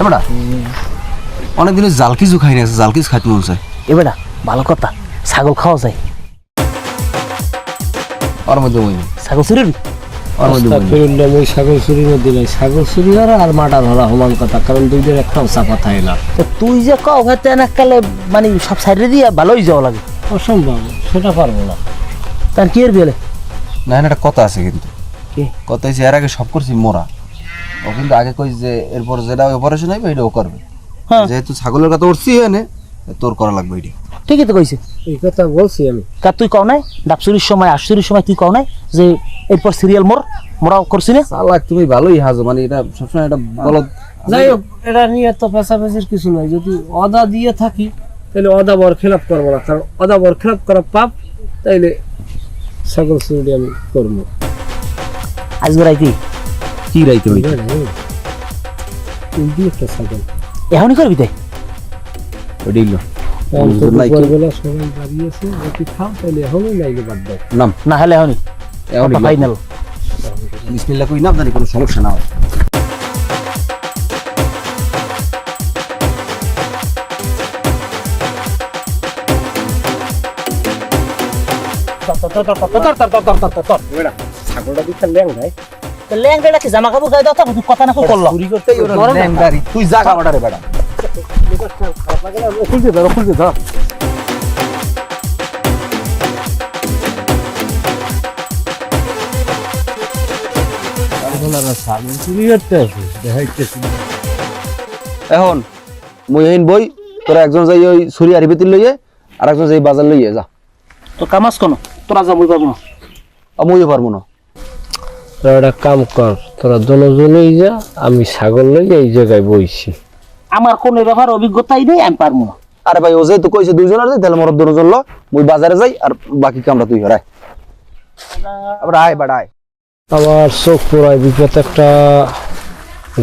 এবারা অনেক দিনে কিছু খাই না জাল কিছু খাইতে মন চায়। এবারে ভালো কথা ছাগল খাওয়া যায়। ওর মধ্যে মই ছাগল চুরি? ওর মধ্যে মই নেই। আস্তাগফিরুল্লাহ, মই ছাগল চুরি মধ্যে নাই ছাগল চুরি হওয়া আর মার্ডার হওয়া সমান কথা কারণ দুইদের একটাও চাপা থাকে না। তো তুই যে কও হয়তো এনাকালে মানে সব সাইডে দিয়ে ভালোই যাওয়া লাগে। অসম্ভব সেটা পারব না। তার কি এর বেলে না একটা কথা আছে কিন্তু। কি? কথা এর আগে সব করছি মোরা। ও কিন্তু আগে কই যে এরপর যেটা অপারেশন হইবে এটা ও করবে। হ্যাঁ। যেহেতু ছাগলের কথা উঠছি এনে তোর করা লাগবে এটি ঠিকই তো কইছে। এই কথা বলছি আমি। তা তুই কও নাই? ডাবসুরির সময় আশুরির সময় তুই কও নাই যে এরপর সিরিয়াল মোর মোরা করছি না চালাক তুমি ভালোই হাজো মানে এটা সবসময় এটা বলদ যাই হোক এটা নিয়ে তো পেশাপেশির কিছু নাই। যদি অদা দিয়ে থাকি তাহলে অদা বর খেলাপ করব না। কারণ অদা বর খেলাপ করা পাপ তাইলে ছাগল চুরি আমি করব। আজ বেড়াইতি কি রাইতে হই কিন্তু একটা ছাগল এখনই করবি তাই ওইটাই লো। এখন তো বুঝলাম না, কি- দুপুরবেলা সবাই দাঁড়িয়েছে যদি খাও তাহলে এখনই লাইলে বাদ দাও নাম না হলে এখনই এখনই ফাইনাল বিসমিল্লাহ কই নাম জানি কোনো সমস্যা না হয় ছাগলটা দিতে ল্যাংড়ায় ল্যাংটাকে জামা কাপড় গায়ে দাও তো কথা না কো করল চুরি করতেই ওরা ল্যাংড়ারি। তুই যা বেড়া। খুলতে ধরো খুলতে করতে আছে দেখাইতেছি এখন মুই এইন বই তোরা একজন যাই ওই ছুরি আরি বেতিল লইয়ে আর একজন যাই বাজার লইয়ে যা। তো কামাস কোন? তোরা যাবই পারব না। আর মুইও পারব না। তোরা একটা কাম কর তোরা দুজনেই যা আমি ছাগল লই এই জায়গায় বইছি। আমার কোন ব্যাপার অভিজ্ঞতাই নেই আমি পারব না। আরে ভাই ও যেহেতু কইছে দুইজন আর যাই তাহলে মোর দুজন ল মুই বাজারে যাই আর বাকি কামটা তুই হরাই আবার আয় বাড়া আয়। আমার চোখ পোড়ায় বিপদ একটা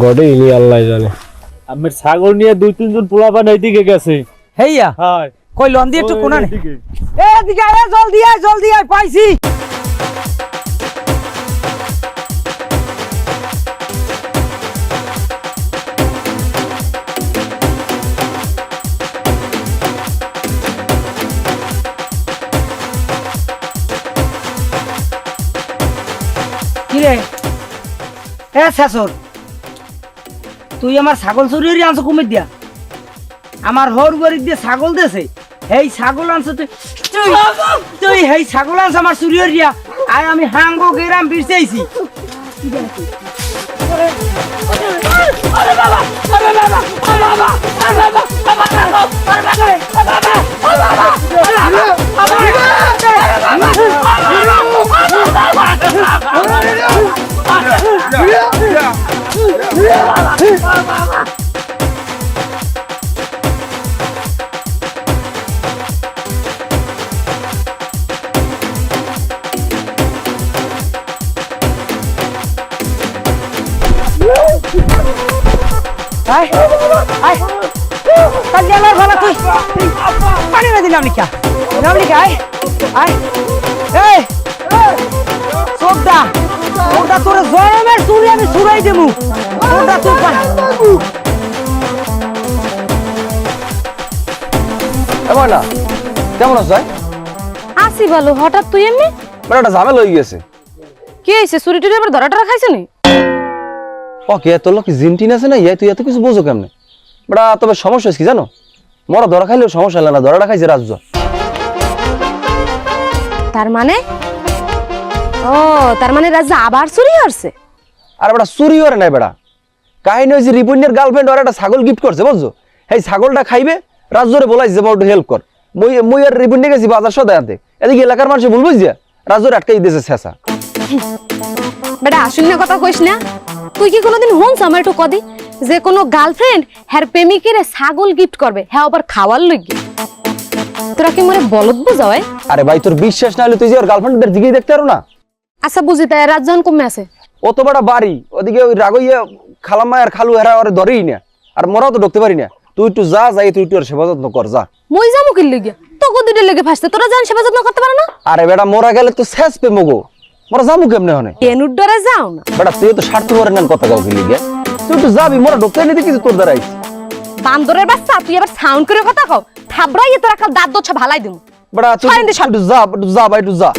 গড়েই নি আল্লাহ জানে। আমার ছাগল নিয়ে দুই তিনজন পোলাপান এইদিকে গেছে। হেইয়া? হয়। কই লন দিয়ে একটু কোনা নে এ এদিকে আয় জলদি আয় জলদি আয় পাইছি। কিরে এ শাসর তুই আমার ছাগল চুরি আনছো কুমির দিয়া আমার হর বাড়ি দিয়ে ছাগল দেছে এই ছাগল আনছো তুই তুই এই ছাগল আনছ আমার চুরি দিয়া আর আমি হাঙ্গ গেরাম বিরছেইছি আয় আয় কাল গেলার ভালো তুই পানি না দিলাম লিখা দিলাম লিখা আয় আয় এই তোর জয়মের চুরি আমি চুরাই দেবো ওটা না কেমন আছো আসি ভালো হঠাৎ তুই এমনি? একটা ঝামেলা হয়ে গেছে। কি হয়েছে? চুরি টুরি আবার ধরা খাইছে নি? ও তোর লোক জিনটিন আছে না ইয়ে তুই এত কিছু বোঝো কেমনে? বেটা তবে সমস্যা কি জানো? মরা ধরা খাইলেও সমস্যা হলে না ধরাটা খাইছে রাজ্য তার মানে? ও তার মানে রাজা আবার চুরি করছে? আর বেটা চুরি করে নাই বেটা কাহিনী হয়েছে রিপুণ্যের গার্লফ্রেন্ড ওর একটা ছাগল গিফট করছে বুঝছ? এই ছাগলটা খাইবে রাজ্যরে বলাইছে যে একটু হেল্প কর। মুই মুই আর রিপুণ্যে গেছি বাজার সদায় আনতে। এদিকে এলাকার মানুষ ভুল বুঝছে? রাজ্যর আটকাই দিয়েছে শেষা। বেটা আসল কথা কইস না। তুই কি কোনোদিন হনস আমার একটু কদি? যে কোনো গার্লফ্রেন্ড হ্যার প্রেমিকের ছাগল গিফট করবে হ্যাঁ আবার খাওয়ার লইগে। তোরা কি মরে বলদ বুঝাওয় আরে ভাই তোর বিশ্বাস না হলে তুই যে ওর গার্লফ্রেন্ডদের দিকেই দেখতে পারো না? আচ্ছা বুঝি তাই রাজজন কমে আছে। ও তো বড় বাড়ি ওদিকে ওই রাগইয়া খালাম্মা আর খালু হেরা ওরে ধরেই না আর মোরাও তো ঢুকতে পারি না। তুই একটু যা যাই তুই একটু ওর সেবা যত্ন কর যা। মই যাব কি লইগে তোকে দুটো লেগে ফাসতে তোরা জান সেবা যত্ন করতে পারো না? আরে বেটা মোরা গেলে তো শেষ পে মগো। মোরা যাব কেমনে হনে? কেনুর ডরে যাও না। বেটা তুই তো স্বার্থ করে নেন কথা কাউকে লিগে। তুই একটু যাবি মোরা ঢুকতে নিতে কিছু তোর দ্বারাই। বান্দরের বাচ্চা তুই এবার সাউন্ড করে কথা কও। থাবড়াই তোরা কাল দাঁত দোছা ভালাই দিমু। বেড়া তুই যা যা ভাই যা।